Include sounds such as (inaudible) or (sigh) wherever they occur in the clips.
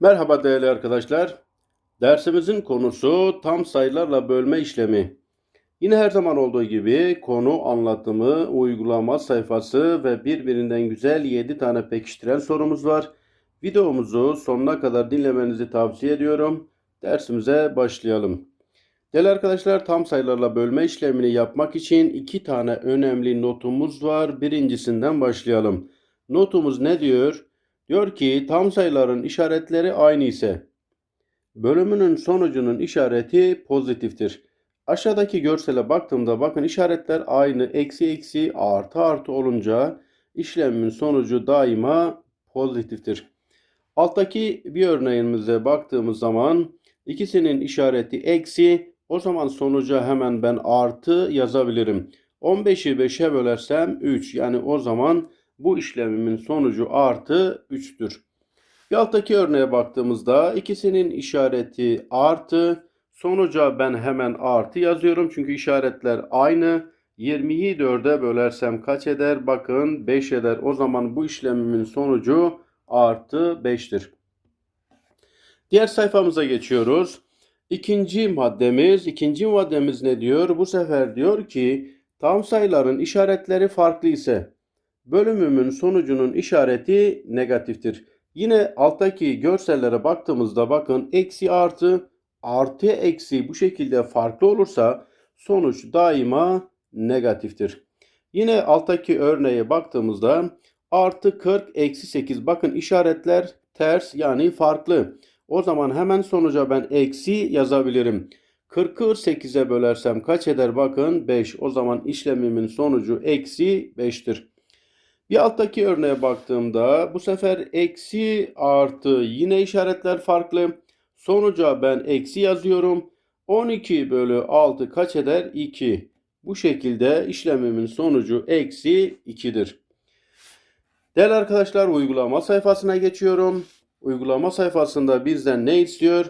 Merhaba değerli arkadaşlar. Dersimizin konusu tam sayılarla bölme işlemi. Yine her zaman olduğu gibi konu anlatımı, uygulama sayfası ve birbirinden güzel 7 tane pekiştiren sorumuz var. Videomuzu sonuna kadar dinlemenizi tavsiye ediyorum. Dersimize başlayalım. Değerli arkadaşlar tam sayılarla bölme işlemini yapmak için iki tane önemli notumuz var. Birincisinden başlayalım. Notumuz ne diyor? Diyor ki tam sayıların işaretleri aynı ise bölümünün sonucunun işareti pozitiftir. Aşağıdaki görsele baktığımda bakın işaretler aynı eksi eksi artı artı olunca işlemin sonucu daima pozitiftir. Alttaki bir örneğimize baktığımız zaman ikisinin işareti eksi o zaman sonuca hemen ben artı yazabilirim. 15'i 5'e bölersem 3 yani o zaman bu işlemimin sonucu artı 3'tür. Bir alttaki örneğe baktığımızda ikisinin işareti artı. Sonuca ben hemen artı yazıyorum çünkü işaretler aynı. 20'yi 4'e bölersem kaç eder? Bakın 5 eder. O zaman bu işlemimin sonucu artı 5'tir. Diğer sayfamıza geçiyoruz. İkinci maddemiz, ikinci maddemiz ne diyor? Bu sefer diyor ki tam sayıların işaretleri farklı ise bölümümün sonucunun işareti negatiftir. Yine alttaki görsellere baktığımızda bakın eksi artı artı eksi bu şekilde farklı olursa sonuç daima negatiftir. Yine alttaki örneğe baktığımızda artı 40 eksi 8 bakın işaretler ters yani farklı. O zaman hemen sonuca ben eksi yazabilirim. 40'ı 8'e bölersem kaç eder bakın 5. O zaman işlemimin sonucu eksi 5'tir. Bir alttaki örneğe baktığımda bu sefer eksi artı yine işaretler farklı. Sonuca ben eksi yazıyorum. 12 bölü 6 kaç eder? 2. Bu şekilde işlemimin sonucu eksi 2'dir. Değerli arkadaşlar uygulama sayfasına geçiyorum. Uygulama sayfasında bizden ne istiyor?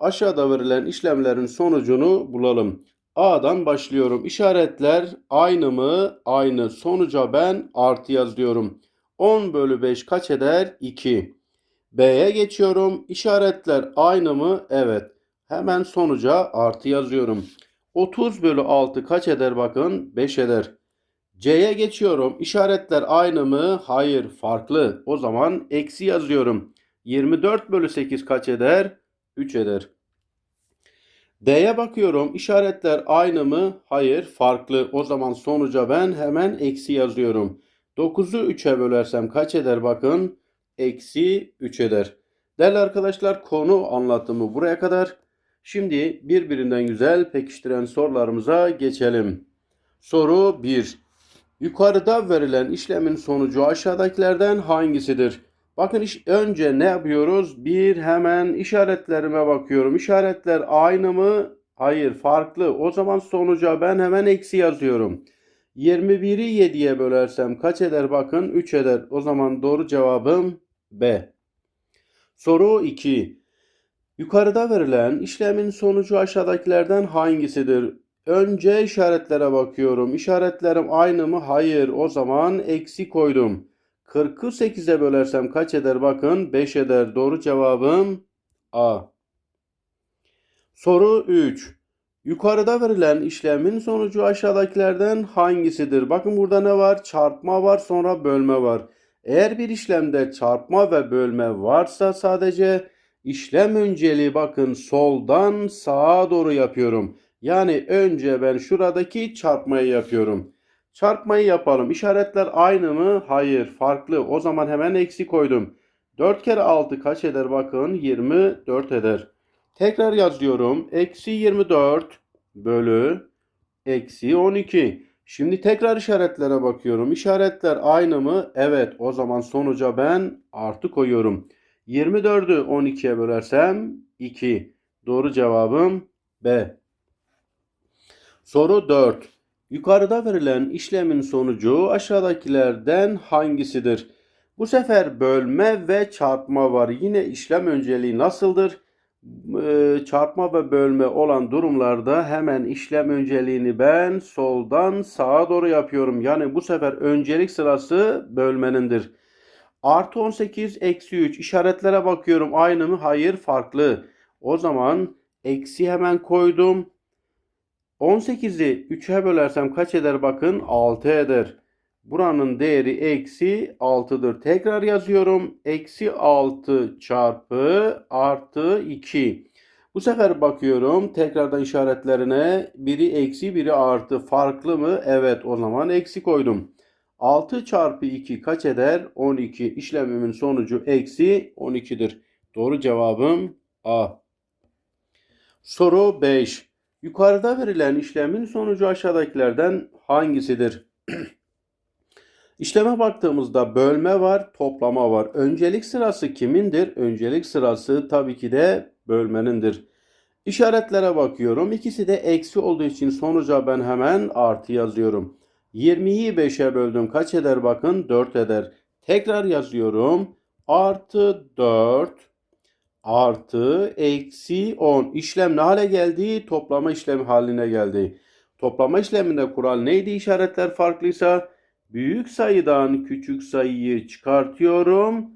Aşağıda verilen işlemlerin sonucunu bulalım. A'dan başlıyorum. İşaretler aynı mı? Aynı. Sonuca ben artı yazıyorum. 10 bölü 5 kaç eder? 2. B'ye geçiyorum. İşaretler aynı mı? Evet. Hemen sonuca artı yazıyorum. 30 bölü 6 kaç eder bakın? 5 eder. C'ye geçiyorum. İşaretler aynı mı? Hayır. Farklı. O zaman eksi yazıyorum. 24 bölü 8 kaç eder? 3 eder. D'ye bakıyorum. İşaretler aynı mı? Hayır, farklı. O zaman sonuca ben hemen eksi yazıyorum. 9'u 3'e bölersem kaç eder bakın? Eksi 3 eder. Değerli arkadaşlar konu anlatımı buraya kadar. Şimdi birbirinden güzel pekiştiren sorularımıza geçelim. Soru 1. Yukarıda verilen işlemin sonucu aşağıdakilerden hangisidir? Bakın iş, önce ne yapıyoruz? Bir hemen işaretlerime bakıyorum. İşaretler aynı mı? Hayır farklı. O zaman sonuca ben hemen eksi yazıyorum. 21'i 7'ye bölersem kaç eder bakın 3 eder. O zaman doğru cevabım B. Soru 2. Yukarıda verilen işlemin sonucu aşağıdakilerden hangisidir? Önce işaretlere bakıyorum. İşaretlerim aynı mı? Hayır. O zaman eksi koydum. 40'ı 8'e bölersem kaç eder bakın 5 eder. Doğru cevabım A. Soru 3. Yukarıda verilen işlemin sonucu aşağıdakilerden hangisidir? Bakın burada ne var? Çarpma var sonra bölme var. Eğer bir işlemde çarpma ve bölme varsa sadece işlem önceliği bakın soldan sağa doğru yapıyorum. Yani önce ben şuradaki çarpmayı yapıyorum. Çarpmayı yapalım. İşaretler aynı mı? Hayır. Farklı. O zaman hemen eksi koydum. 4 kere 6 kaç eder? Bakın 24 eder. Tekrar yazıyorum. Eksi 24 bölü eksi 12. Şimdi tekrar işaretlere bakıyorum. İşaretler aynı mı? Evet. O zaman sonuca ben artı koyuyorum. 24'ü 12'ye bölersem 2. Doğru cevabım B. Soru 4. Yukarıda verilen işlemin sonucu aşağıdakilerden hangisidir? Bu sefer bölme ve çarpma var. Yine işlem önceliği nasıldır? Ee, çarpma ve bölme olan durumlarda hemen işlem önceliğini ben soldan sağa doğru yapıyorum. Yani bu sefer öncelik sırası bölmenindir. Artı 18 eksi 3. İşaretlere bakıyorum. Aynı mı? Hayır farklı. O zaman eksi hemen koydum. 18'i 3'e bölersem kaç eder bakın? 6 eder. Buranın değeri eksi 6'dır. Tekrar yazıyorum. Eksi 6 çarpı artı 2. Bu sefer bakıyorum tekrardan işaretlerine. Biri eksi biri artı. Farklı mı? Evet o zaman eksi koydum. 6 çarpı 2 kaç eder? 12. İşlemimin sonucu eksi 12'dir. Doğru cevabım A. Soru 5. Yukarıda verilen işlemin sonucu aşağıdakilerden hangisidir? (clears throat) İşleme baktığımızda bölme var, toplama var. Öncelik sırası kimindir? Öncelik sırası tabii ki de bölmenindir. İşaretlere bakıyorum. İkisi de eksi olduğu için sonuca ben hemen artı yazıyorum. 20'yi 5'e böldüm. Kaç eder bakın? 4 eder. Tekrar yazıyorum. Artı 4 artı eksi 10. İşlem ne hale geldi? Toplama işlemi haline geldi. Toplama işleminde kural neydi? İşaretler farklıysa büyük sayıdan küçük sayıyı çıkartıyorum.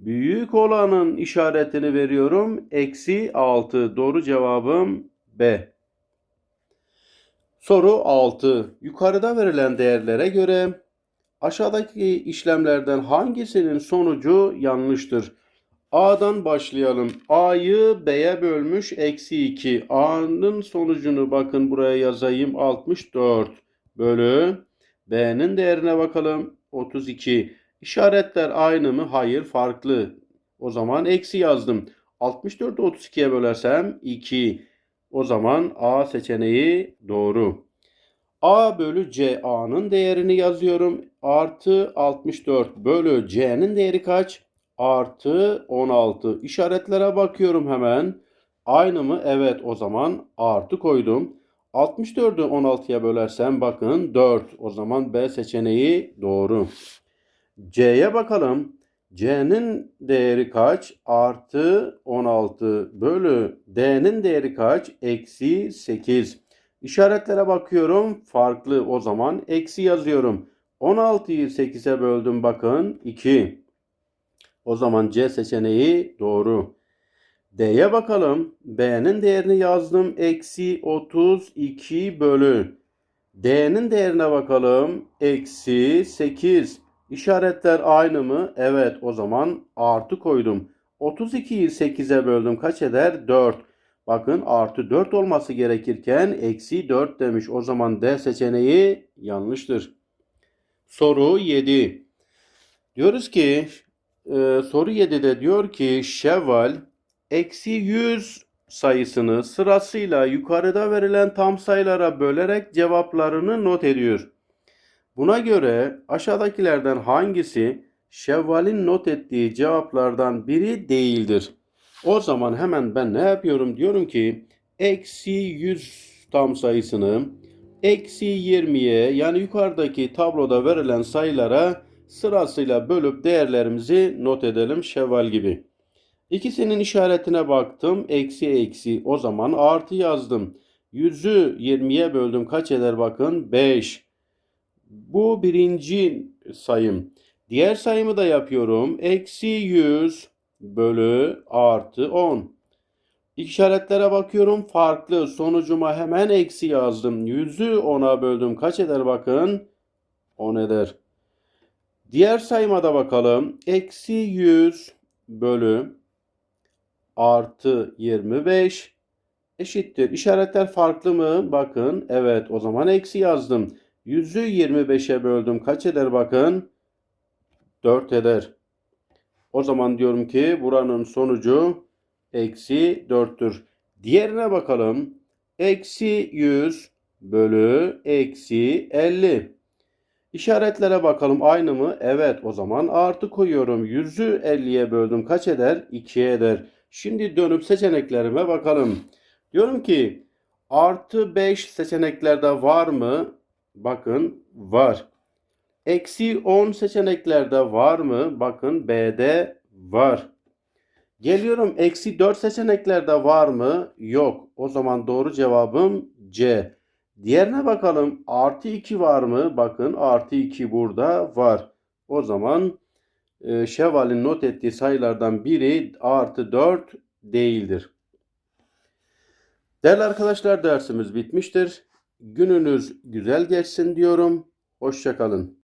Büyük olanın işaretini veriyorum. Eksi 6. Doğru cevabım B. Soru 6. Yukarıda verilen değerlere göre aşağıdaki işlemlerden hangisinin sonucu yanlıştır? A'dan başlayalım. A'yı B'ye bölmüş eksi 2. A'nın sonucunu bakın buraya yazayım. 64 bölü B'nin değerine bakalım. 32. İşaretler aynı mı? Hayır farklı. O zaman eksi yazdım. 64'ü 32'ye bölersem 2. O zaman A seçeneği doğru. A bölü C A'nın değerini yazıyorum. Artı 64 bölü C'nin değeri kaç? Artı 16. İşaretlere bakıyorum hemen. Aynı mı? Evet o zaman artı koydum. 64'ü 16'ya bölersem bakın 4. O zaman B seçeneği doğru. C'ye bakalım. C'nin değeri kaç? Artı 16 bölü D'nin değeri kaç? Eksi 8. İşaretlere bakıyorum. Farklı o zaman eksi yazıyorum. 16'yı 8'e böldüm bakın 2. O zaman C seçeneği doğru. D'ye bakalım. B'nin değerini yazdım. Eksi 32 bölü. D'nin değerine bakalım. Eksi 8. İşaretler aynı mı? Evet o zaman artı koydum. 32'yi 8'e böldüm. Kaç eder? 4. Bakın artı 4 olması gerekirken eksi 4 demiş. O zaman D seçeneği yanlıştır. Soru 7. Diyoruz ki e, soru 7'de diyor ki Şevval eksi 100 sayısını sırasıyla yukarıda verilen tam sayılara bölerek cevaplarını not ediyor. Buna göre aşağıdakilerden hangisi Şevval'in not ettiği cevaplardan biri değildir? O zaman hemen ben ne yapıyorum? Diyorum ki eksi 100 tam sayısını eksi 20'ye yani yukarıdaki tabloda verilen sayılara sırasıyla bölüp değerlerimizi not edelim Şevval gibi. İkisinin işaretine baktım. Eksi eksi. O zaman artı yazdım. 100'ü 20'ye böldüm. Kaç eder bakın? 5. Bu birinci sayım. Diğer sayımı da yapıyorum. Eksi 100 bölü artı 10. İşaretlere bakıyorum. Farklı. Sonucuma hemen eksi yazdım. 100'ü 10'a böldüm. Kaç eder bakın? 10 eder. Diğer sayıma da bakalım. Eksi 100 bölü artı 25 eşittir. İşaretler farklı mı? Bakın. Evet o zaman eksi yazdım. 100'ü 25'e böldüm. Kaç eder bakın? 4 eder. O zaman diyorum ki buranın sonucu eksi 4'tür. Diğerine bakalım. Eksi 100 bölü eksi 50. İşaretlere bakalım aynı mı? Evet o zaman artı koyuyorum. 100'ü 50'ye böldüm. Kaç eder? 2'ye eder. Şimdi dönüp seçeneklerime bakalım. Diyorum ki artı 5 seçeneklerde var mı? Bakın var. Eksi 10 seçeneklerde var mı? Bakın B'de var. Geliyorum eksi 4 seçeneklerde var mı? Yok. O zaman doğru cevabım C. Diğerine bakalım. Artı 2 var mı? Bakın artı 2 burada var. O zaman e, Şevval'in not ettiği sayılardan biri artı 4 değildir. Değerli arkadaşlar dersimiz bitmiştir. Gününüz güzel geçsin diyorum. Hoşçakalın.